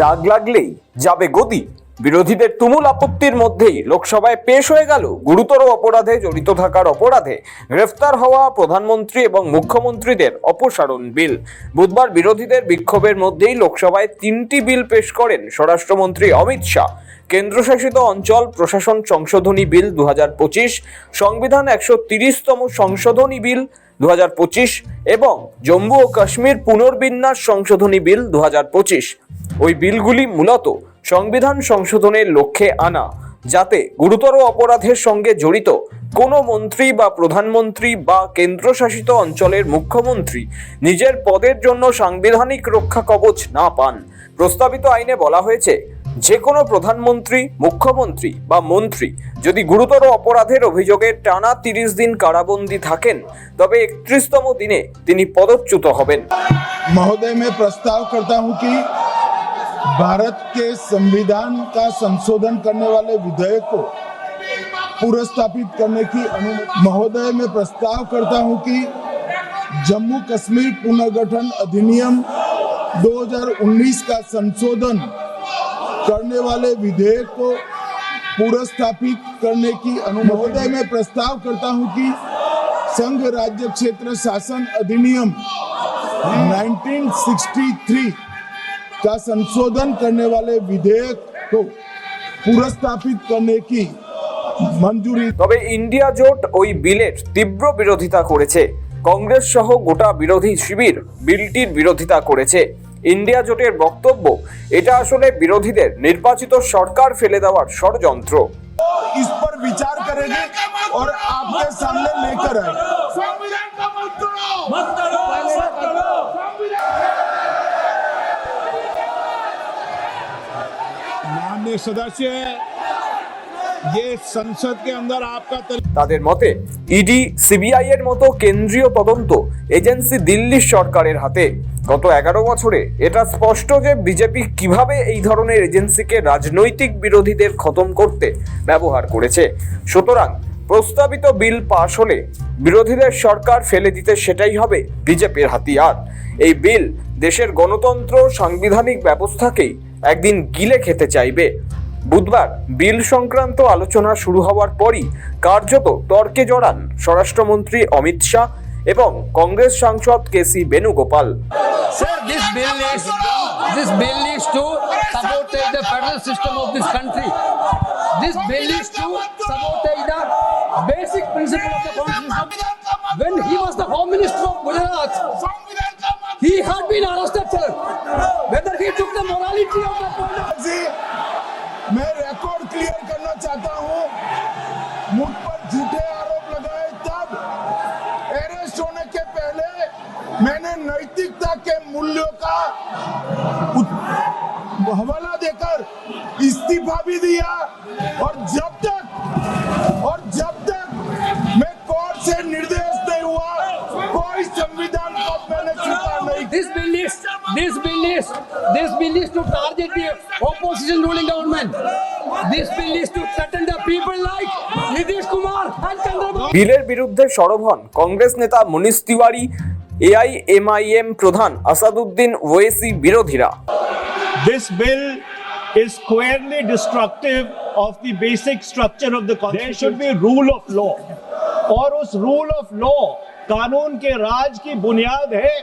দাগ লাগলেই যাবে গদি। বিরোধীদের তুমুল আপত্তির মধ্যেই লোকসভায় পেশ হয়ে গেল গুরুতর অপরাধে জড়িত থাকার অপরাধে গ্রেফতার হওয়া প্রধানমন্ত্রী এবং মুখ্যমন্ত্রীদের অপসারণ বিল। বুধবার বিরোধীদের বিক্ষোভের মধ্যেই লোকসভায় তিনটি বিল পেশ করেন স্বরাষ্ট্রমন্ত্রী অমিত শাহ। কেন্দ্রশাসিত অঞ্চল প্রশাসন সংশোধনী বিল দু হাজার পঁচিশ, সংবিধান একশো তিরিশতম সংশোধনী বিল দু হাজার পঁচিশ এবং জম্মু ও কাশ্মীর পুনর্বিন্যাস সংশোধনী বিল দু হাজার পঁচিশ। ওই বিলগুলি মূলত সংবিধান সংশোধনের লক্ষ্যে আনা, যাতে গুরুতর অপরাধের সঙ্গে জড়িত কোনো মন্ত্রী বা প্রধানমন্ত্রী বা কেন্দ্রশাসিত অঞ্চলের মুখ্যমন্ত্রী নিজের পদের জন্য সাংবিধানিক রক্ষা কবচ না পান। প্রস্তাবিত আইনে বলা হয়েছে যে কোনো প্রধানমন্ত্রী, মুখ্যমন্ত্রী বা মন্ত্রী যদি গুরুতর অপরাধের অভিযোগে টানা তিরিশ দিন কারাবন্দী থাকেন, তবে একত্রিশতম দিনে তিনি পদচ্যুত হবেন। মহোদয় প্রস্তাব করতাম কি भारत के संविधान का संशोधन करने वाले विधेयक को पुरस्थापित करने की अनुमति महोदय, में प्रस्ताव करता हूँ कि जम्मू कश्मीर पुनर्गठन अधिनियम 2019 का संशोधन करने वाले विधेयक को पुरस्थापित करने की अनुमति महोदय, मैं प्रस्ताव करता हूँ कि संघ राज्य क्षेत्र शासन अधिनियम 1963 का संशोधन करने वाले विधेयक को पुरस्थापित करने की मंजूरी তবে ইন্ডিয়া জোট ওই বিলের তীব্র বিরোধিতা করেছে কংগ্রেস সহ গোটা বিরোধী শিবির বিলটির বিরোধিতা করেছে ইন্ডিয়া জোটের বক্তব্য এটা আসলে বিরোধীদের নির্বাচিত সরকার ফেলে দেওয়ার ষড়যন্ত্র इस पर विचार करेंगे और आपके सामने लेकर आए सदस्य ये संसद के अंदर आपका तल... তাদের মতে ইডি সিবিআই এর মতো কেন্দ্রীয় তদন্ত এজেন্সি দিল্লির সরকারের হাতে গত এগারো বছরে এটা স্পষ্ট যে বিজেপি কিভাবে এই ধরনের এজেন্সিকে রাজনৈতিক বিরোধীদের খতম করতে ব্যবহার করেছে সুতরাং প্রস্তাবিত বিল পাশ হলে বিরোধীদের সরকার ফেলে দিতে সেটাই হবে বিজেপির হাতিয়ার এই বিল দেশের গণতন্ত্র সাংবিধানিক ব্যবস্থাকেই একদিন গিলে খেতে চাইবে। বুধবার বিল সংক্রান্ত আলোচনা শুরু হওয়ার পরই কার্যত তর্কে জড়ান স্বরাষ্ট্রমন্ত্রী অমিত শাহ এবং কংগ্রেস সাংসদ K C Venugopal When he was the Home Minister of Gujarat, he had been arrested, sir. Morality of the जी, मैं रिकॉर्ड क्लियर करना चाहता हूँ। मुझ पर झूठे आरोप लगाए तब अरेस्ट होने के पहले मैंने नैतिकता के मूल्यों का हवाला देकर इस्तीफा भी दिया। और जब तक और जब तक मैं कोर्ट से निर्देश नहीं हुआ कोई संविधान पद मैंने स्वीकार नहीं bill is this bill is this bill is to target the opposition ruling government. This bill is to threaten the people like Nitish Kumar and Chandrababu. বিলের বিরুদ্ধে সরব হন কংগ্রেস নেতা মনীষ তিওয়ারি এআইএমআইএম প্রধান আসাদুদ্দিন ওয়েসি বিরোধীরা This bill is squarely destructive of the basic structure of the constitution. There should be rule of law. और उस rule of law कानून के राज की बुनियाद है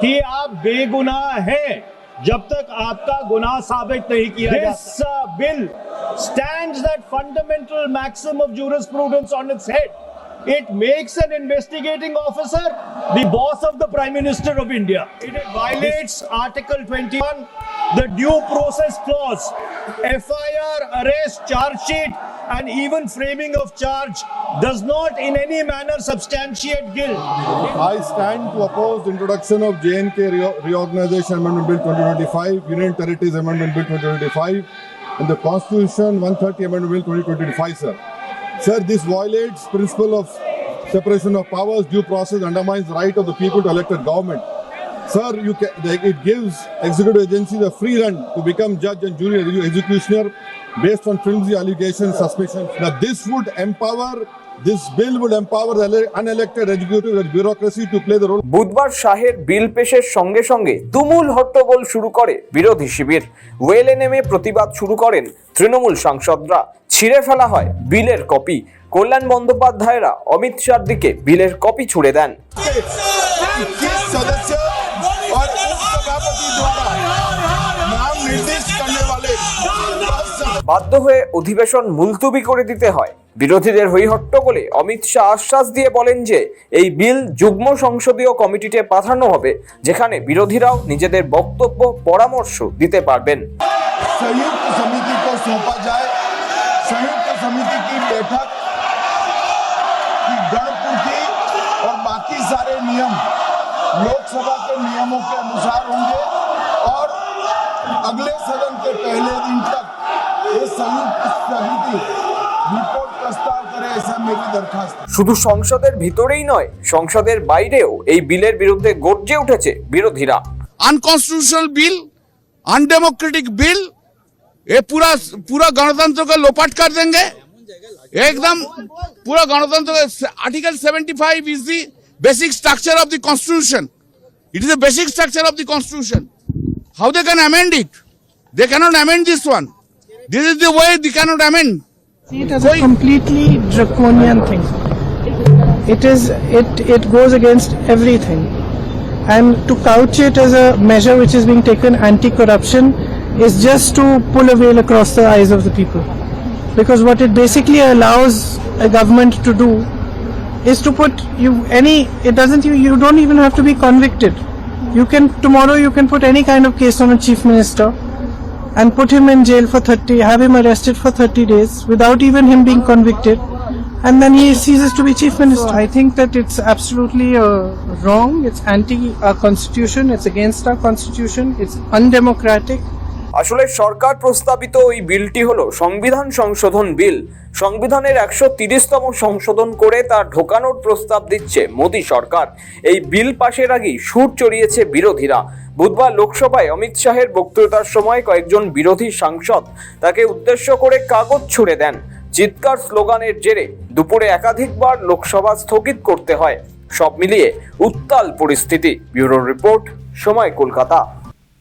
कि आप बेगुनाह हैं जब तक आपका गुनाह साबित नहीं किया this bill stands that fundamental maxim of jurisprudence on its head It makes an investigating officer the boss of the Prime Minister of India. It violates Article 21, the due process clause, FIR, arrest, charge sheet, and even framing of charge does not in any manner substantiate guilt. I stand to oppose the introduction of JNK Reo- Reorganization Amendment Bill 2025, Union Territories Amendment Bill 2025, and the Constitution 130 Amendment Bill 2025, sir. Sir, this violates principle of separation of powers, due process, undermines right of the people to elect a government. Sir, you ca- the- it gives executive agencies a free run to become judge and jury executioner based on flimsy allegations, suspicions. Now, this would empower This bill would empower the unelected executive and bureaucracy to play the role বুধবার শাহের বিল পেশের সঙ্গে সঙ্গে তুমুল হট্টগোল শুরু করে বিরোধী শিবির ওয়েলে নেমে প্রতিবাদ শুরু করেন তৃণমূল সাংসদরা ছিঁড়ে ফেলা হয় বিলের কপি। কল্যাণ বন্দ্যোপাধ্যায়রা অমিত শাহর দিকে বিলের কপি ছুড়ে দেন। বাধ্য হয়ে অধিবেশন মুলতুবি করে দিতে হয়। বিরোধীদের হইহট্টগোলে অমিত শাহ আশ্বাস দিয়ে বলেন যে, এই বিল যুগ্ম সংসদীয় কমিটিতে পাঠানো হবে, যেখানে বিরোধীরাও নিজেদের বক্তব্য, পরামর্শ দিতে পারবেন। সমিতি नियम लोकसभा के नियमों के अनुसार होंगे और अगले सदन के पहले दिन तक ये संयुक्त समिति रिपोर्ट प्रस्ताव करे ऐसा मेरी दरखास्त है শুধু সংসদের ভিতরেই নয় সংসদের বাইরেও এই বিলের বিরুদ্ধে গর্জে উঠেছে বিরোধীরা अनकॉन्स्टिट्यूशनल बिल अनडेमोक्रेटिक बिल ये पूरा पूरा गणतंत्र को लोपाट कर देंगे एकदम पूरा गणतंत्र article 75 is the basic structure of the constitution. It is a basic structure of the constitution. How they can amend it? They cannot amend this one. This is the way they cannot amend. See it as a completely draconian thing. It is it it goes against everything. And to couch it as a measure which is being taken anti-corruption is just to pull a veil across the eyes of the people. Because what it basically allows a government to do is to put you any it doesn't you you don't even have to be convicted. You can tomorrow you can put any kind of case on a chief minister and put him in jail for 30 have him arrested for 30 days without even him being convicted. And then he ceases to be chief minister. I think that it's absolutely uh, wrong. It's anti our constitution. It's against our constitution. It's undemocratic আসলে সরকার প্রস্তাবিত ওই বিলটি হলো সংবিধান সংশোধন বিল। সংবিধানের একশো তিরিশতম সংশোধন করে তা ঢোকানোর প্রস্তাব দিচ্ছে মোদী সরকার। এই বিল পাশের আগেই সুর চড়িয়েছে বিরোধীরা। বুধবার লোকসভায় অমিত শাহের বক্তৃতার সময় কয়েকজন বিরোধী সাংসদ তাকে উদ্দেশ্য করে কাগজ ছুড়ে দেন। চিৎকার স্লোগানের জেরে দুপুরে একাধিকবার লোকসভা স্থগিত করতে হয়। সব মিলিয়ে উত্তাল পরিস্থিতি। ব্যুরো রিপোর্ট সময় কলকাতা।